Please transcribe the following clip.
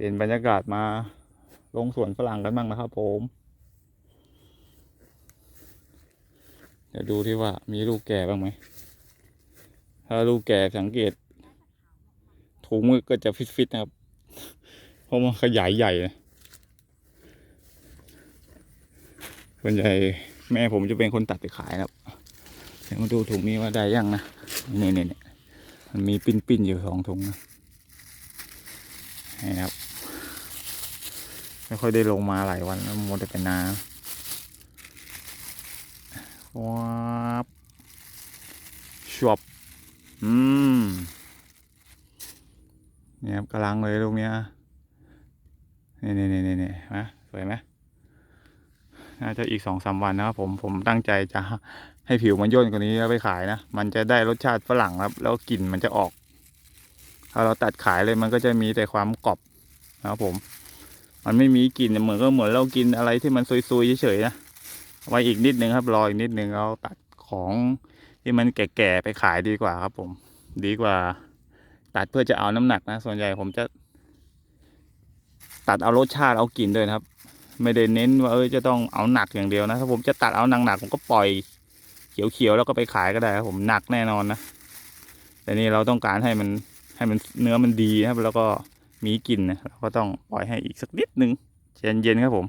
เปลี่ยนบรรยากาศมาลงสวนฝรั่งกันบ้างนะครับผม เดี๋ยวดูที่ว่ามีลูกแก่บ้างไหม ถ้าลูกแก่สังเกต ถุงมือก็จะฟิตๆนะครับ เพราะมันขยายใหญ่นะส่วนใหญ่แม่ผมจะเป็นคนตัดไปขายครับ เดี๋ยวมาดูถุงนี้ว่าได้ยังนะนี่นี่นี่มันมีปิ้นๆอยู่สองถุงนะนี่ครับ ไม่ค่อยได้ลงมาหลายวันแล้วมัวแต่เป็นนาว้าบชวบอืมเนี่ยครับกำลังเลยลูกเนี้ยนี่นี่นี่นี่นี่นะสวยไหมน่าจะอีกสองสามวันนะครับผมผมตั้งใจจะให้ผิวมันย่นกว่านี้แล้วไปขายนะ มันจะได้รสชาติฝรั่งครับ แล้วกลิ่นมันจะออก ถ้าเราตัดขายเลยมันก็จะมีแต่ความกรอบนะครับผม มันไม่มีกลิ่นเหมือนก็เหมือนเรากินอะไรที่มันซุยๆเฉยๆนะไว้อีกนิดนึงครับรออีกนิดนึงเราตัดของที่มันแก่ๆไปขายดีกว่าครับ ผม ดีกว่า ตัดเพื่อจะเอาน้ำหนักนะ ส่วนใหญ่ผมจะ ตัดเอารสชาติเอากลิ่นด้วยนะครับ ไม่ได้เน้นว่าเออจะต้องเอาหนักอย่างเดียวนะถ้าผมจะตัดเอาหนักๆผมก็ปล่อยเขียวๆแล้วก็ไปขายก็ได้ครับผมหนักแน่นอนนะแต่นี่เราต้องการให้มันให้มันเนื้อมันดีนะครับ แล้วก็ มีกลิ่นนะเราก็ต้องปล่อยให้อีกสักนิดนึงเย็นๆครับผม